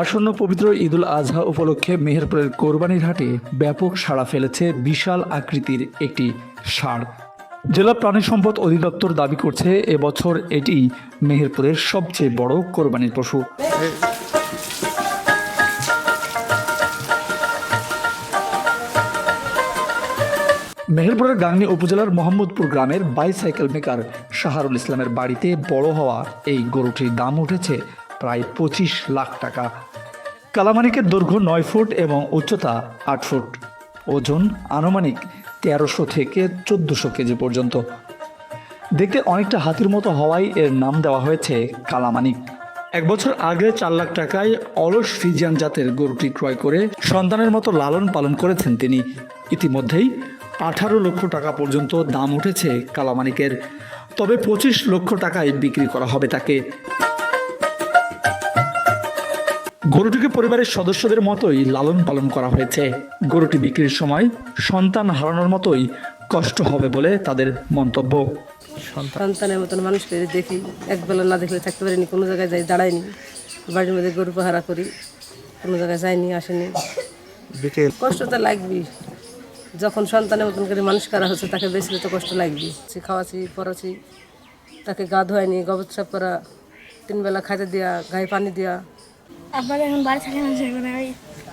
আসন্ন পবিত্র ঈদুল আজহা উপলক্ষে মেহেরপুরের কোরবানির হাটে ব্যাপক সাড়া ফেলেছে বিশাল আকৃতির একটি ষাঁড়। জেলা প্রাণী সম্পদ অধিদপ্তর দাবি করছে, এবছর এটি মেহেরপুরের সবচেয়ে বড় কোরবানির পশু। মেহেরপুরের গাংনী উপজেলার মোহাম্মদপুর গ্রামের বাইসাইকেল মেকার শাহারুল ইসলামের বাড়িতে বড় হওয়া এই গরুটির দাম উঠেছে প্রায় পঁচিশ লাখ টাকা। কালামানিকের দৈর্ঘ্য নয় ফুট এবং উচ্চতা আট ফুট। ওজন আনুমানিক তেরোশো থেকে চোদ্দোশো কেজি পর্যন্ত। দেখতে অনেকটা হাতির মতো হওয়ায় এর নাম দেওয়া হয়েছে কালামানিক। এক বছর আগে চার লাখ টাকায় অলস ফিজিয়ান জাতের গরুটি ক্রয় করে সন্তানের মতো লালন পালন করেছেন তিনি। ইতিমধ্যেই আঠারো লক্ষ টাকা পর্যন্ত দাম উঠেছে কালামানিকের। তবে পঁচিশ লক্ষ টাকায় বিক্রি করা হবে তাকে। গরুটিকে পরিবারের সদস্যদের মতোই লালন পালন করা হয়েছে। গরুটি বিক্রির সময় সন্তান হারানোর মতোই কষ্ট হবে বলে তাদের মন্তব্য। সন্তানের মতন মানুষকে দেখি একবেলা না দেখলে থাকতে পারিনি কোনো জায়গায় যাই দাঁড়াইনি। বাড়ির মধ্যে গরু পাহারা করি কোনো জায়গায় যাইনি আসেনি। কষ্ট তো লাগবেই। যখন সন্তানের মতন করে মানুষ করা হচ্ছে তাকে বেশি তো কষ্ট লাগবে সে খাওয়াছি পড়াছি তাকে গা ধোয়াইনি গোবর সাফ করা তিন বেলা খাইতে দেওয়া গায়ে পানি দেওয়া আব্বা যখন বাড়ি থাকে না সেখানে ওই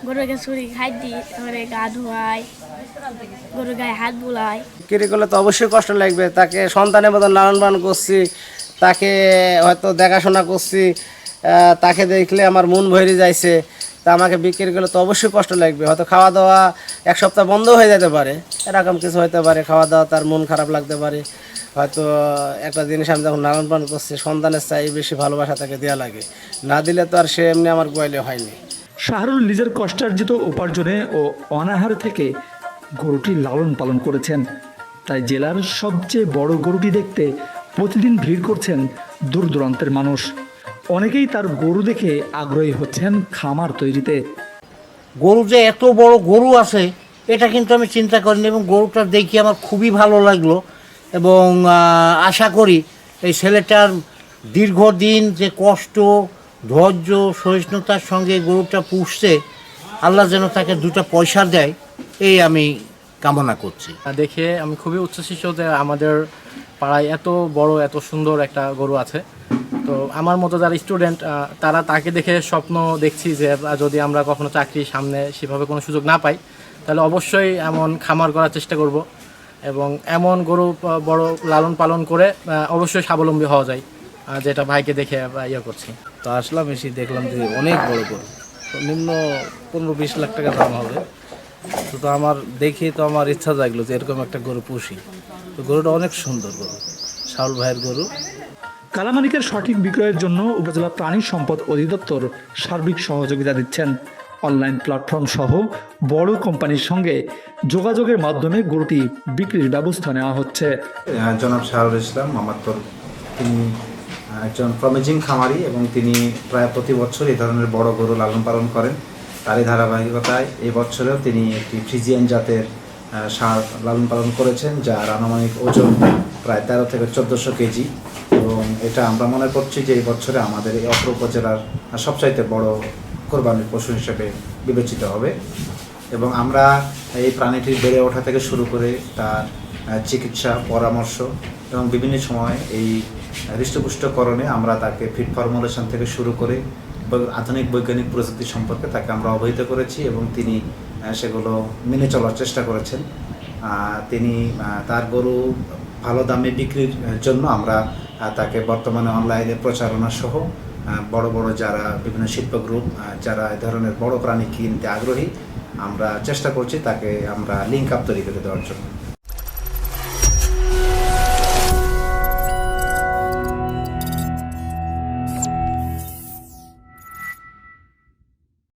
গরুকে ছুরি খাই দিই, তারপরে গা ধোয়াই, গরুর গায়ে হাত বুলাই। বিক্রি করলে তো অবশ্যই কষ্ট লাগবে। তাকে সন্তানের মতন লালন পালন করছি, তাকে হয়তো দেখাশোনা করছি তাকে দেখলে আমার মন ভরে যাইছে, তা আমাকে বিক্রি করলে তো অবশ্যই কষ্ট লাগবে। হয়তো খাওয়া দাওয়া এক সপ্তাহ বন্ধ হয়ে যেতে পারে, এরকম কিছু হতে পারে খাওয়া দাওয়া তার মন খারাপ লাগতে পারে। হয়তো একটা জিনিস আমি যখন লালন পালন করছি সন্তানের চাই বেশি ভালোবাসা তাকে দেওয়া লাগে। না দিলে তো আর সে এমনি আমার গোয়ালে হয়নি। শাহরুল নিজের কষ্টার্জিত উপার্জনে ও অনাহার থেকে গরুটি লালন পালন করেছেন। তাই জেলার সবচেয়ে বড় গরুটি দেখতে প্রতিদিন ভিড় করছেন দূর দূরান্তের মানুষ। অনেকেই তার গরু দেখে আগ্রহী হচ্ছেন খামার তৈরিতে। গরু যে এত বড় গরু আছে এটা কিন্তু আমি চিন্তা করিনি এবং গরুটা দেখি আমার খুবই ভালো লাগল। এবং আশা করি এই ছেলেটার দীর্ঘদিন যে কষ্ট, ধৈর্য, সহিষ্ণুতার সঙ্গে গরুটা পুষছে, আল্লাহ যেন তাকে দুটো পয়সা দেয়, এই আমি কামনা করছি। দেখে আমি খুবই উচ্ছ্বসিত যে আমাদের পাড়ায় এত বড়, এত সুন্দর একটা গরু আছে। তো আমার মতো যারা স্টুডেন্ট তারা তাকে দেখে স্বপ্ন দেখছি যে যদি আমরা কখনো চাকরি সামনে সেভাবে কোনো সুযোগ না পাই, তাহলে অবশ্যই এমন খামার করার চেষ্টা করব। এবং এমন গরু বড় লালন পালন করে অবশ্যই স্বাবলম্বী হওয়া যায়। যেটা ভাইকে দেখে ইয়ে করছি। তো আসলাম এসে দেখলাম যে অনেক বড় গরু। তো নিম্ন পনেরো বিশ লাখ টাকা দাম হবে। তো তো আমার দেখে তো আমার ইচ্ছা জাগলো যে এরকম একটা গরু পুষি। তো গরুটা অনেক সুন্দর গরু। শাহুল ভাইয়ের গরু। কালামানিকের সঠিক বিক্রয়ের জন্য উপজেলা প্রাণী সম্পদ অধিদপ্তর সার্বিক সহযোগিতা দিচ্ছেন। অনলাইন প্ল্যাটফর্ম সহ বড় কোম্পানির সঙ্গে যোগাযোগের মাধ্যমে গরুটি বিক্রির ব্যবস্থা নেওয়া হচ্ছে। জনাব শাহরুল ইসলাম মামাত্তর তিনি একজন প্রমেজিং খামারি এবং তিনি প্রায় প্রতি বছর এই ধরনের বড় গরু লালন পালন করেন। তারই ধারাবাহিকতায় এই বছরেও তিনি একটি ফ্রিজিয়ান জাতের সার লালন পালন করেছেন, যার আনুমানিক ওজন প্রায় তেরো থেকে চোদ্দোশো কেজি। এবং এটা আমরা মনে করছি যে এই বছরে আমাদের এই অপর উপজেলার সবচাইতে বড় কোরবানির পশু হিসেবে বিবেচিত হবে এবং আমরা এই প্রাণীটির বেড়ে ওঠা থেকে শুরু করে তার চিকিৎসা, পরামর্শ এবং বিভিন্ন সময় এই হৃষ্টপুষ্টকরণে আমরা তাকে ফিট ফর্মুলেশন থেকে শুরু করে আধুনিক বৈজ্ঞানিক প্রযুক্তি সম্পর্কে তাকে আমরা অবহিত করেছি এবং তিনি সেগুলো মেনে চলার চেষ্টা করেছেন। তিনি তার গরু ভালো দামে বিক্রির জন্য আমরা তাকে বর্তমানে অনলাইনে প্রচারণা সহ বড় বড় যারা বিভিন্ন শিল্প গ্রুপ যারা এ ধরনের বড় প্রাণী কিনতে আগ্রহী, আমরা চেষ্টা করছি তাকে আমরা লিঙ্ক আপ তৈরি করে দেওয়ার জন্য।